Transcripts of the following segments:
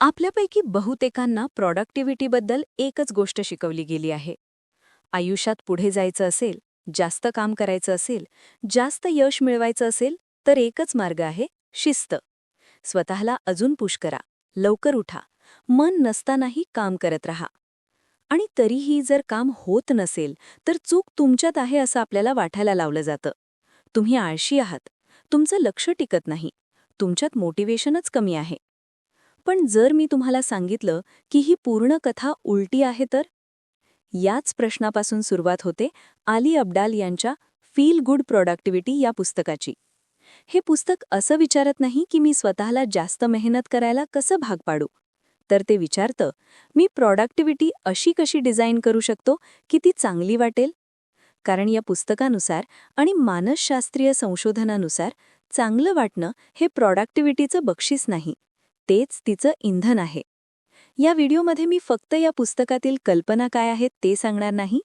आपल्यापैकी बहुतेकांना प्रॉडक्टिव्हिटीबद्दल एकच गोष्ट शिकवली गेली आहे. आयुष्यात पुढे जायचं असेल जास्त काम करायचं असेल जास्त यश मिळवायचं असेल तर एकच मार्ग आहे शिस्त. स्वतःला अजून पुश करा लवकर उठा मन नसतानाही काम करत राहा. आणि तरीही जर काम होत नसेल तर चूक तुमच्यात आहे असं आपल्याला वाटायला लावलं जातं. तुम्ही आळशी आहात तुमचं लक्ष टिकत नाही तुमच्यात मोटिवेशनच कमी आहे. पण जर मी तुम्हाला सांगितलं की ही पूर्ण कथा उलटी आहे तर? याच प्रश्नापासून सुरुवात होते आली अब्डाल यांच्या फील गुड प्रॉडक्टिव्हिटी या पुस्तकाची. हे पुस्तक असं विचारत नाही की मी स्वतःला जास्त मेहनत करायला कसं भाग पाडू? तर ते विचारतं मी प्रॉडक्टिव्हिटी अशी कशी डिझाईन करू शकतो की ती चांगली वाटेल? कारण या पुस्तकानुसार आणि मानसशास्त्रीय संशोधनानुसार चांगलं वाटणं हे प्रॉडक्टिव्हिटीचं बक्षीस नाही. तेच तिचं इंधन आहे. या व्हिडिओमध्ये मी फक्त या पुस्तकातील कल्पना काय आहेत ते सांगणार नाही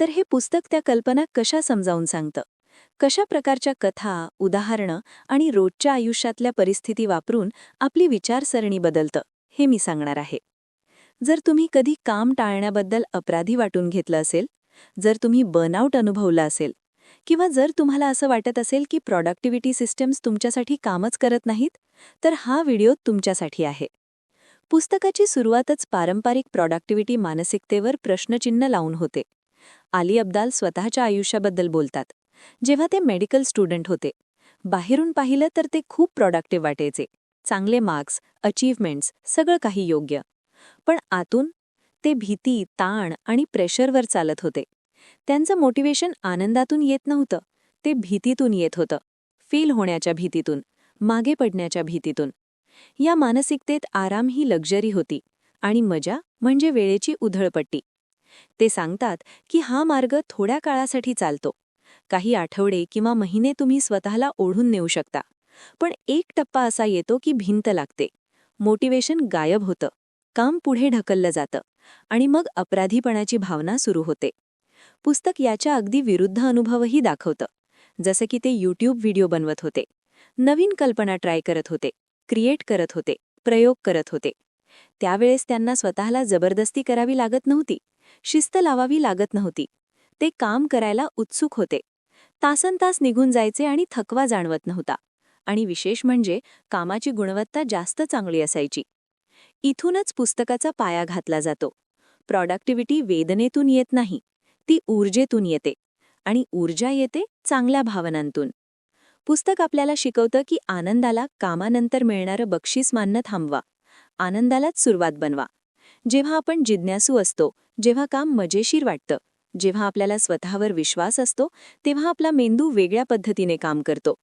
तर हे पुस्तक त्या कल्पना कशा समजावून सांगतं? कशा प्रकारच्या कथा उदाहरणं आणि रोजच्या आयुष्यातल्या परिस्थिती वापरून आपली विचारसरणी बदलतं हे मी सांगणार आहे. जर तुम्ही कधी काम टाळण्याबद्दल अपराधी वाटून घेतलं असेल जर तुम्ही बर्नआउट अनुभवलं असेल किंवा जर तुम्हाला असं वाटत असेल की प्रॉडक्टिव्हिटी सिस्टम्स तुमच्यासाठी कामच करत नाहीत तर हा व्हिडिओ तुमच्यासाठी आहे. पुस्तकाची सुरुवातच पारंपरिक प्रॉडक्टिव्हिटी मानसिकतेवर प्रश्नचिन्ह लावून होते. आली अब्दाल स्वतःच्या आयुष्याबद्दल बोलतात. जेव्हा ते मेडिकल स्टुडंट होते. बाहेरून पाहिलं तर ते खूप प्रॉडक्टिव्ह वाटायचे. चांगले मार्क्स अचीव्हमेंट्स सगळं काही योग्य. पण आतून ते भीती ताण आणि प्रेशरवर चालत होते. त्यांचं मोटिवेशन आनंदातून येत नव्हतं. ते भीतीतून येत होतं. फील होण्याच्या भीतीतून मागे पडण्याच्या भीतीतून. या मानसिकतेत आराम ही लक्झरी होती आणि मजा म्हणजे वेळेची उधळपट्टी. ते सांगतात की हा मार्ग थोड्या काळासाठी चालतो. काही आठवडे किंवा महिने तुम्ही स्वतःला ओढून नेऊ शकता. पण एक टप्पा असा येतो की भिंत लागते. मोटिवेशन गायब होतं. काम पुढे ढकललं जातं. आणि मग अपराधीपणाची भावना सुरू होते. पुस्तक याच्या अगदी विरुद्ध अनुभवही दाखवतं. जसं की ते यूट्यूब व्हिडिओ बनवत होते. नवीन कल्पना ट्राय करत होते. क्रिएट करत होते. प्रयोग करत होते. त्यावेळेस त्यांना स्वतःला जबरदस्ती करावी लागत नव्हती. शिस्त लावावी लागत नव्हती. ते काम करायला उत्सुक होते. तासन तास निघून जायचे आणि थकवा जाणवत नव्हता. आणि विशेष म्हणजे कामाची गुणवत्ता जास्त चांगली असायची. इथूनच पुस्तकाचा पाया घातला जातो. प्रॉडक्टिव्हिटी वेदनेतून येत नाही. ती ऊर्जेतून येते आणि ऊर्जा येते चांगल्या भावनांतून. पुस्तक आपल्याला शिकवतं की आनंदाला कामानंतर मिळणारं बक्षीस मानणं थांबवा. आनंदालाच सुरुवात बनवा. जेव्हा आपण जिज्ञासू असतो जेव्हा काम मजेशीर वाटतं जेव्हा आपल्याला स्वतःवर विश्वास असतो तेव्हा आपला मेंदू वेगळ्या पद्धतीने काम करतो.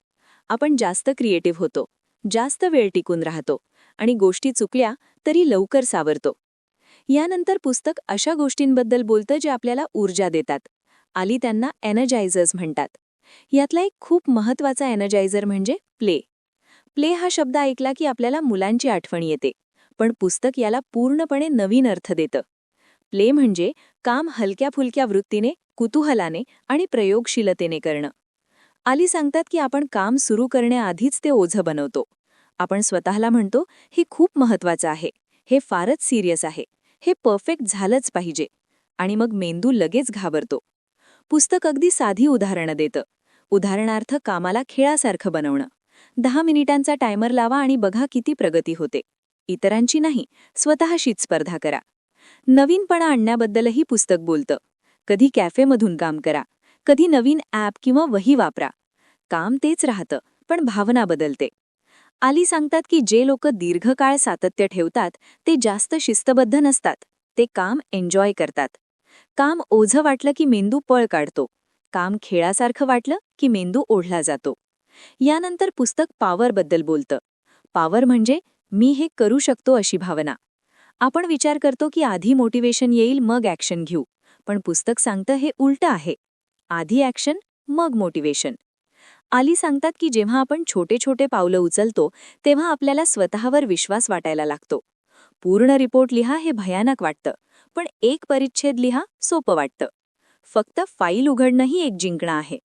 आपण जास्त क्रिएटिव्ह होतो जास्त वेळ टिकून राहतो आणि गोष्टी चुकल्या तरी लवकर सावरतो. यानंतर पुस्तक अशा गोष्टींबद्दल बोलतं जे आपल्याला ऊर्जा देतात. आली त्यांना एनर्जायझर्स म्हणतात. यातला एक खूप महत्त्वाचा एनर्जायझर म्हणजे प्ले प्ले हा शब्द ऐकला की आपल्याला मुलांची आठवण येते पण पुस्तक याला पूर्णपणे नवीन अर्थ देतं. प्ले म्हणजे काम हलक्या फुलक्या वृत्तीने कुतूहलाने आणि प्रयोगशीलतेने करणं. आली सांगतात की आपण काम सुरू करण्याआधीच ते ओझं बनवतो. आपण स्वतःला म्हणतो हे खूप महत्वाचं आहे. हे फारच सिरियस आहे. हे परफेक्ट झालंच पाहिजे. आणि मग मेंदू लगेच घाबरतो. पुस्तक अगदी साधी उदाहरणं देतं. उदाहरणार्थ कामाला खेळासारखं बनवणं. दहा मिनिटांचा टायमर लावा आणि बघा किती प्रगती होते. इतरांची नाही स्वतःशीच स्पर्धा करा. नवीनपणा आणण्याबद्दलही पुस्तक बोलतं. कधी कॅफेमधून काम करा. कधी नवीन ॲप किंवा वही वापरा. काम तेच राहतं पण भावना बदलते. आली सांगतात की जे लोक दीर्घकाळ सातत्य ठेवतात ते जास्त शिस्तबद्ध नसतात. ते काम एन्जॉय करतात. काम ओझं वाटलं की मेंदू पळ काढतो. काम खेळासारखं वाटलं की मेंदू ओढला जातो. यानंतर पुस्तक पावरबद्दल बोलतं. पॉवर म्हणजे मी हे करू शकतो अशी भावना. आपण विचार करतो की आधी मोटिवेशन येईल मग ॲक्शन घेऊ. पण पुस्तक सांगतं हे उलटं आहे. आधी ॲक्शन मग मोटिवेशन. आली सांगतात की जेव्हा आपण छोटे छोटे पावलं उचलतो तेव्हा आपल्याला स्वतःवर विश्वास वाटायला लागतो. पूर्ण रिपोर्ट लिहा हे भयानक वाटतं पण एक परिच्छेद लिहा सोपं वाटतं. फक्त फाईल उघडणंही एक जिंकणं आहे.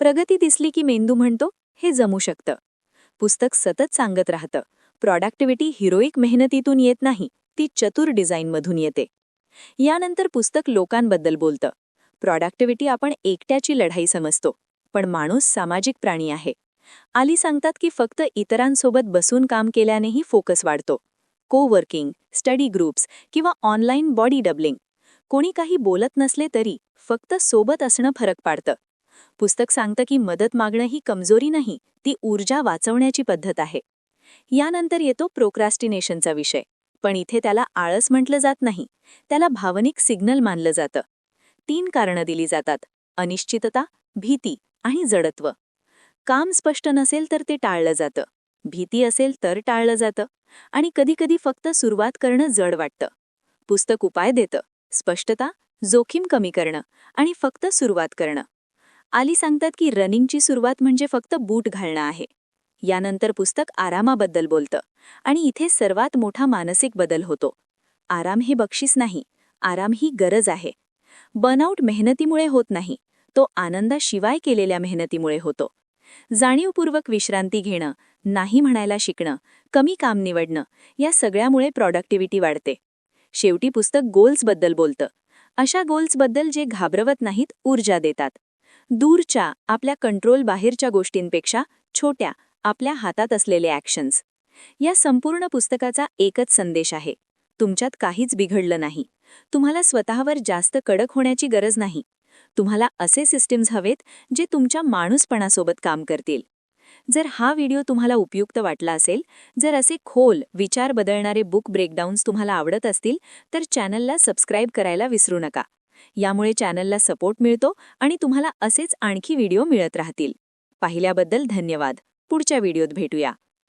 प्रगती दिसली की मेंदू म्हणतो हे जमू शकतं. पुस्तक सतत सांगत राहतं प्रॉडक्टिव्हिटी हिरोईक मेहनतीतून येत नाही ती चतुर डिझाईनमधून येते. यानंतर पुस्तक लोकांबद्दल बोलतं प्रॉडक्टिव्हिटी आपण एकट्याची लढाई समजतो पण माणूस सामाजिक प्राणी आहे. आली सांगतात की फक्त इतरांसोबत बसून काम केल्यानेही फोकस वाढतो. को वर्किंग स्टडी ग्रुप्स किंवा ऑनलाईन बॉडी डबलिंग. कोणी काही बोलत नसले तरी फक्त सोबत असणं फरक पाडतं. पुस्तक सांगतं की मदत मागणं ही कमजोरी नाही ती ऊर्जा वाचवण्याची पद्धत आहे. यानंतर येतो प्रोक्रास्टिनेशनचा विषय. पण इथे त्याला आळस म्हटलं जात नाही त्याला भावनिक सिग्नल मानलं जातं. तीन कारणं दिली जातात. अनिश्चितता भीती आणि जडत्व. काम स्पष्ट नसेल तर ते टाळलं जातं. भीती असेल तर टाळलं जातं. आणि कधीकधी फक्त सुरुवात करणं जड वाटतं. पुस्तक उपाय देतं. स्पष्टता जोखीम कमी करणं आणि फक्त सुरुवात करणं. आली सांगतात की रनिंगची सुरुवात म्हणजे फक्त बूट घालणं आहे. यानंतर पुस्तक आरामाबद्दल बोलतं आणि इथे सर्वात मोठा मानसिक बदल होतो. आराम हे बक्षीस नाही. आराम ही गरज आहे. बर्नआउट मेहनतीमुळे होत नाही. तो आनंदाशिवाय केलेल्या मेहनतीमुळे होतो. जाणीवपूर्वक विश्रांती घेणं नाही म्हणायला शिकणं कमी काम निवडणं या सगळ्यामुळे प्रॉडक्टिव्हिटी वाढते. शेवटी पुस्तक गोल्सबद्दल बोलतं. अशा गोल्सबद्दल जे घाबरवत नाहीत ऊर्जा देतात. दूरच्या आपल्या कंट्रोल बाहेरच्या गोष्टींपेक्षा छोट्या आपल्या हातात असलेले ॲक्शन्स या संपूर्ण पुस्तकाचा एकच संदेश आहे. तुमच्यात काहीच बिघडलं नाही. तुम्हाला स्वतःवर जास्त कडक होण्याची गरज नाही. तुम्हाला असे सिस्टीम्स हवेत जे तुमच्या माणूसपणासोबत काम करतील. जर हा व्हिडिओ तुम्हाला उपयुक्त वाटला असेल जर असे खोल विचार बदलणारे बुक ब्रेकडाऊन्स तुम्हाला आवडत असतील तर चॅनलला सबस्क्राईब करायला विसरू नका. यामुळे चॅनलला सपोर्ट मिळतो आणि तुम्हाला असेच आणखी व्हिडिओ मिळत राहतील. पाहिल्याबद्दल धन्यवाद. पुढच्या व्हिडिओत भेटूया.